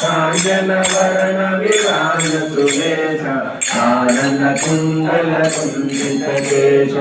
काञ्चन वर्ण विराज सुवेश आनन्द कुण्डल कुञ्चित केश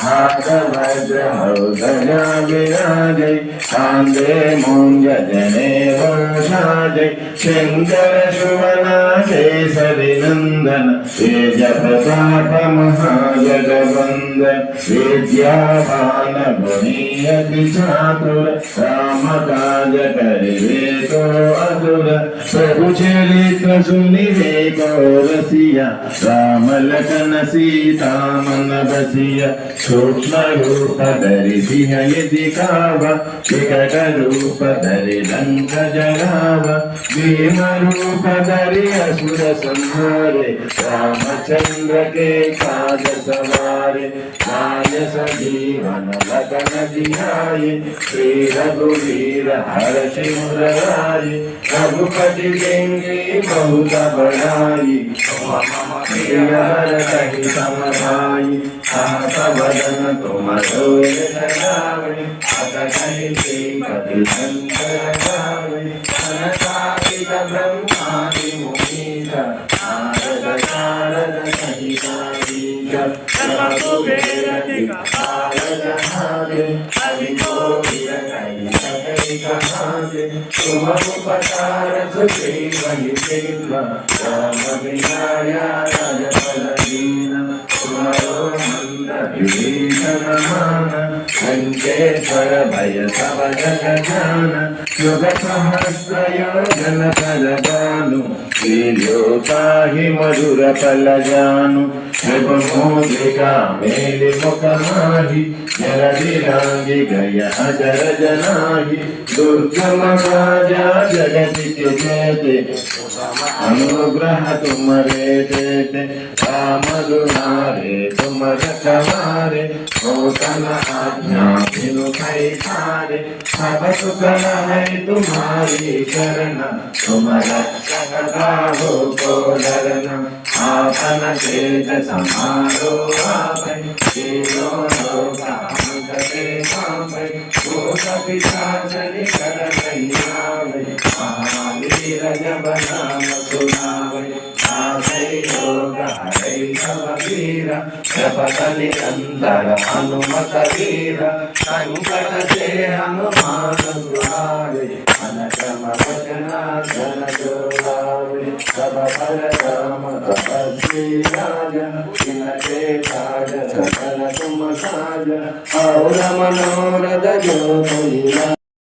हातवज्र हौदया विराजय कान्दे मुञ्ज जने वंशाजय शङ्कर शुभना केसरि नन्दन तेज प्रताप महाजगवन्द विद्यावान गुणीयति चातुर राम काज करिवे तो अधुर प्रभु चरित्र सुनिवे को रसिया राम लखन सीता मन बसिया सूक्ष्म रूप धरि सिंह यदि काव विकट रूप धरि लंक जगाव भीम रूप धरि असुर संहारे रामचंद्र के काज सवारे लाय सजीवन लगन दिहाये श्री रघुवीर हर्ष मुरारी रघुपति देंगे बहुत बड़ाई प्रिय हर समभाई सहस बदन तुम रोल अत कही पति शंकर गावे ब्रह्मादि मुनीश नारद सहितादीश रघुवीर दिक्पाल जहागे हरि गोविंद कही तुम उपकार सुग्रीव ही सिंह राम विनाया పరమాన అంకేశ్వర భయ సమ జగజాన యుగ ఫలదాను. श्रीलोकाहि मधुर फल जानु। मुद्रिका मेलि मुख माहि, जर विरांगि गय अजर जनाहि। दुर्गम राजा जगति के जेते अनुग्रह तुम्हारे देते। राम दुलारे, तुम रखवारे होतन आज्ञा बिनु कई భూగోళరణం ఆపన చేత సమారోహాపని చేలో లోకాముదతే కాంపని భూకపిశాచని కరకయ్యావై మహావీరజబనామ సునావై జపతలి అందర హనుమత వీర సంకట చేహను मनोरथ जो कोई